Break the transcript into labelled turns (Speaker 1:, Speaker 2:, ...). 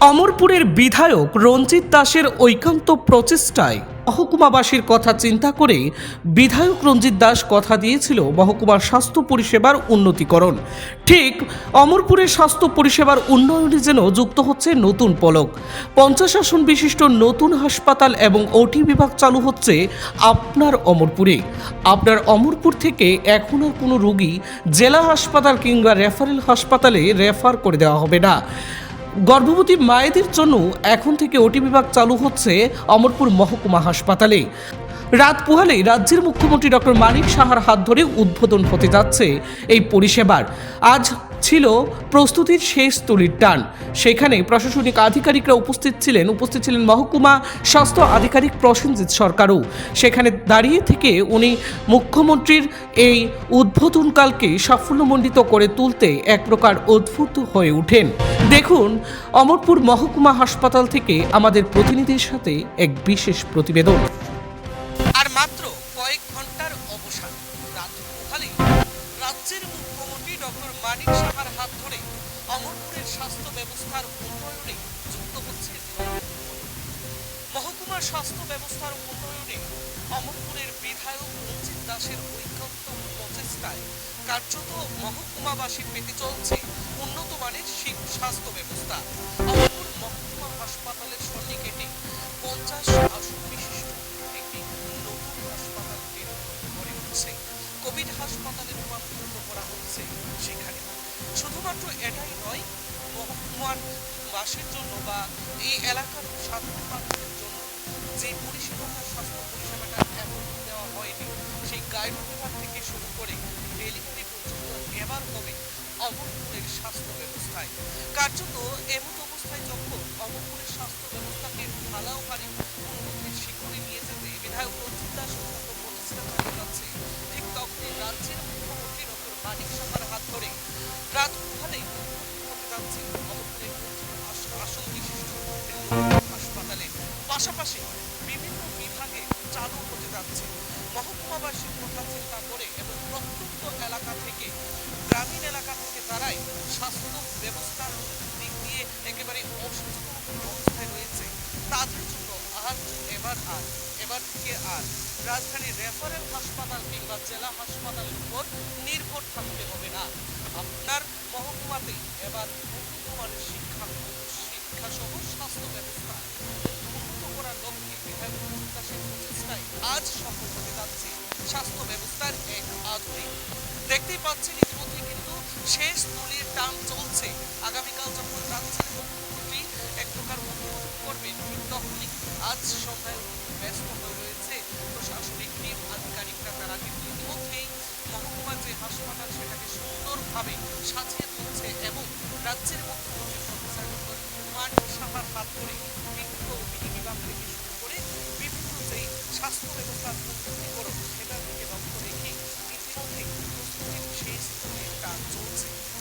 Speaker 1: অমরপুরের বিধায়ক রঞ্জিত দাসের ঐকান্ত প্রচেষ্টায় মহকুমাবাসীর কথা চিন্তা করে বিধায়ক রঞ্জিত দাস কথা দিয়েছিল মহকুমার স্বাস্থ্য পরিষেবার উন্নতিকরণ। ঠিক অমরপুরের স্বাস্থ্য পরিষেবার উন্নয়নে যেন যুক্ত হচ্ছে নতুন পলক। পঞ্চাশ আসন বিশিষ্ট নতুন হাসপাতাল এবং ওটি বিভাগ চালু হচ্ছে আপনার অমরপুরে। আপনার অমরপুর থেকে এখন আর কোনো রোগী জেলা হাসপাতাল কিংবা রেফারেল হাসপাতালে রেফার করে দেওয়া হবে না। গর্ভবতী মায়েদের জন্য এখন থেকে ওটি বিভাগ চালু হচ্ছে অমরপুর মহকুমা হাসপাতালে। রাত পোহালে রাজ্যের মুখ্যমন্ত্রী ডক্টর মানিক সাহার হাত ধরে উদ্বোধন হতে যাচ্ছে এই পরিষেবার। আজ ছিল প্রস্তুতির শেষ তুলির টান। সেখানে প্রশাসনিক আধিকারিকরা উপস্থিত ছিলেন। উপস্থিত ছিলেন মহকুমা স্বাস্থ্য আধিকারিক প্রসেনজিৎ সরকারও। সেখানে দাঁড়িয়ে থেকে উনি মুখ্যমন্ত্রীর এই উদ্বোধনকালকে সাফল্যমণ্ডিত করে তুলতে এক প্রকার অদ্ভুত হয়ে ওঠেন। দেখুন, অমরপুর মহকুমা হাসপাতাল থেকে আমাদের প্রতিনিধির সাথে এক বিশেষ প্রতিবেদন। আর মাত্র কয়েক পোহালেই রাজ্যের মুখ্যমন্ত্রী ডক্টর মানিক সাহার হাত ধরে অমরপুরের স্বাস্থ্য ব্যবস্থার উন্নয়নে যুক্ত হচ্ছে মহকুমার স্বাস্থ্য ব্যবস্থার উন্নয়নে অমরপুরের বিধায়ক রঞ্জিত দাসের ঐকান্ত প্রচেষ্টায় কার্যত মহকুমাবাসী পেতে চলছে উন্নত মানের স্বাস্থ্য ব্যবস্থা। কোভিড হাসপাতালে রূপান্তরিত করা হচ্ছে সেখানে। শুধুমাত্র এটাই নয়, মহকুমার বাসের জন্য বা এই এলাকার সাধারণ মানুষের জন্য যে পরিষেবাটা স্বাস্থ্য পরিষেবাটা এখন দেওয়া হয়নি, সেই গাইড বিভাগ থেকে শুরু করে ডেলিভারি পর্যন্ত এবার হবে অমরপুরের স্বাস্থ্য ব্যবস্থায়। কার্যত এমন অবস্থায় যখন অমরপুরের স্বাস্থ্য ব্যবস্থাকে ঢালাও হারে পাশাপাশি বিভিন্ন বিভাগে চালু হতে যাচ্ছে। মহকুমাবাসীর কথা চিন্তা করে এবং প্রত্যন্ত এলাকা থেকে গ্রামীণ এলাকা থেকে তারাই স্বাস্থ্য ব্যবস্থার দিক দিয়ে একেবারে অসচেতন অবস্থায় রয়েছে। তাদের জন্য আর এবার আর, এবার থেকে আর। রাজধানীর রেফারেল হাসপাতাল কিংবা জেলা হাসপাতালের উপর নির্ভর থাকতে হবে না। আপনার আজ সফল হতে যাচ্ছে। স্বাস্থ্য ব্যবস্থার এক আধুনিক। দেখতেই পাচ্ছেন ইতিমধ্যে কিন্তু শেষ তুলির টান চলছে। আগামীকাল যখন রাজ্যের মুখ্যমন্ত্রী, এক প্রকার করবেন। তখনই আজ সন্ধ্যায় ব্যস্ত হয়ে রয়েছে। প্রশাসনিক টিম, আধিকারিকরা তারা কিন্তু ইতিমধ্যেই মহকুমার যে হাসপাতাল, সেটাকে সুন্দরভাবে সাজিয়ে তুলছে এবং রাজ্যের মুখ্যমন্ত্রী স্বাস্থ্য ব্যবস্থার উন্নতিকরণ সেটার দিকে লক্ষ্য রেখে ইতিমধ্যেই প্রস্তুতির সেই স্কুলে কাজ